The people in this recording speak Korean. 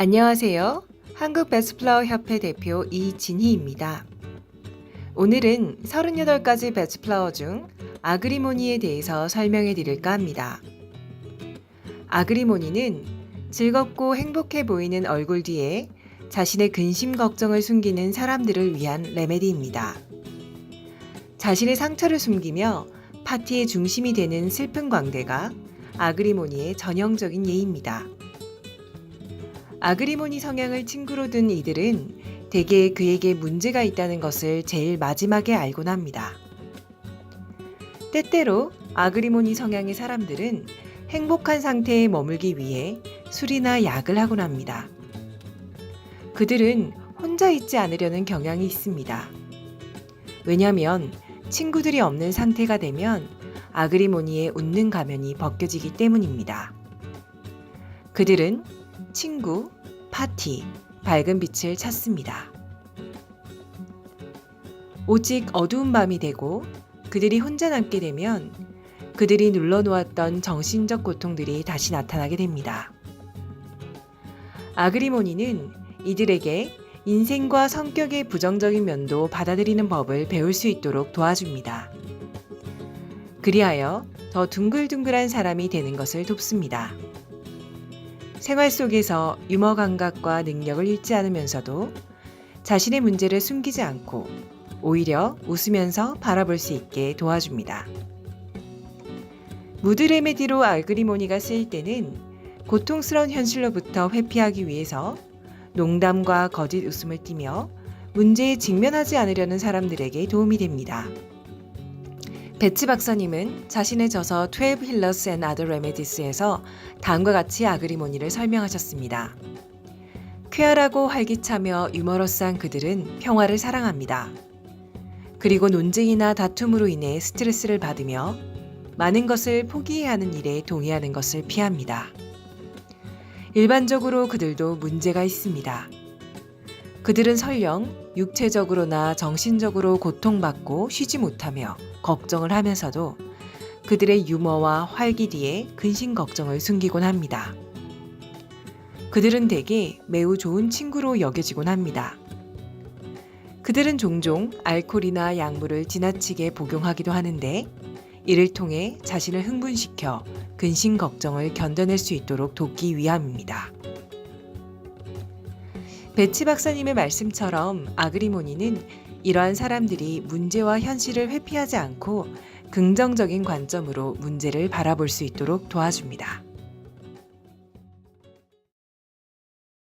안녕하세요. 한국 베스플라워 협회 대표 이진희입니다. 오늘은 38가지 베스플라워 중 아그리모니에 대해서 설명해 드릴까 합니다. 아그리모니는 즐겁고 행복해 보이는 얼굴 뒤에 자신의 근심 걱정을 숨기는 사람들을 위한 레메디입니다. 자신의 상처를 숨기며 파티의 중심이 되는 슬픈 광대가 아그리모니의 전형적인 예입니다. 아그리모니 성향을 친구로 둔 이들은 대개 그에게 문제가 있다는 것을 제일 마지막에 알곤 합니다. 때때로 아그리모니 성향의 사람들은 행복한 상태에 머물기 위해 술이나 약을 하곤 합니다. 그들은 혼자 있지 않으려는 경향이 있습니다. 왜냐하면 친구들이 없는 상태가 되면 아그리모니의 웃는 가면이 벗겨지기 때문입니다. 그들은 친구, 파티, 밝은 빛을 찾습니다. 오직 어두운 밤이 되고 그들이 혼자 남게 되면 그들이 눌러놓았던 정신적 고통들이 다시 나타나게 됩니다. 아그리모니는 이들에게 인생과 성격의 부정적인 면도 받아들이는 법을 배울 수 있도록 도와줍니다. 그리하여 더 둥글둥글한 사람이 되는 것을 돕습니다. 생활 속에서 유머 감각과 능력을 잃지 않으면서도 자신의 문제를 숨기지 않고 오히려 웃으면서 바라볼 수 있게 도와줍니다. 무드 레메디로 알그리모니가 쓰일 때는 고통스러운 현실로부터 회피하기 위해서 농담과 거짓 웃음을 띠며 문제에 직면하지 않으려는 사람들에게 도움이 됩니다. 베츠 박사님은 자신의 저서 12 Healers and Other Remedies에서 다음과 같이 아그리모니를 설명하셨습니다. 쾌활하고 활기차며 유머러스한 그들은 평화를 사랑합니다. 그리고 논쟁이나 다툼으로 인해 스트레스를 받으며 많은 것을 포기해야 하는 일에 동의하는 것을 피합니다. 일반적으로 그들도 문제가 있습니다. 그들은 설령 육체적으로나 정신적으로 고통받고 쉬지 못하며 걱정을 하면서도 그들의 유머와 활기 뒤에 근심 걱정을 숨기곤 합니다. 그들은 대개 매우 좋은 친구로 여겨지곤 합니다. 그들은 종종 알코올이나 약물을 지나치게 복용하기도 하는데 이를 통해 자신을 흥분시켜 근심 걱정을 견뎌낼 수 있도록 돕기 위함입니다. 베치 박사님의 말씀처럼 아그리모니는 이러한 사람들이 문제와 현실을 회피하지 않고 긍정적인 관점으로 문제를 바라볼 수 있도록 도와줍니다.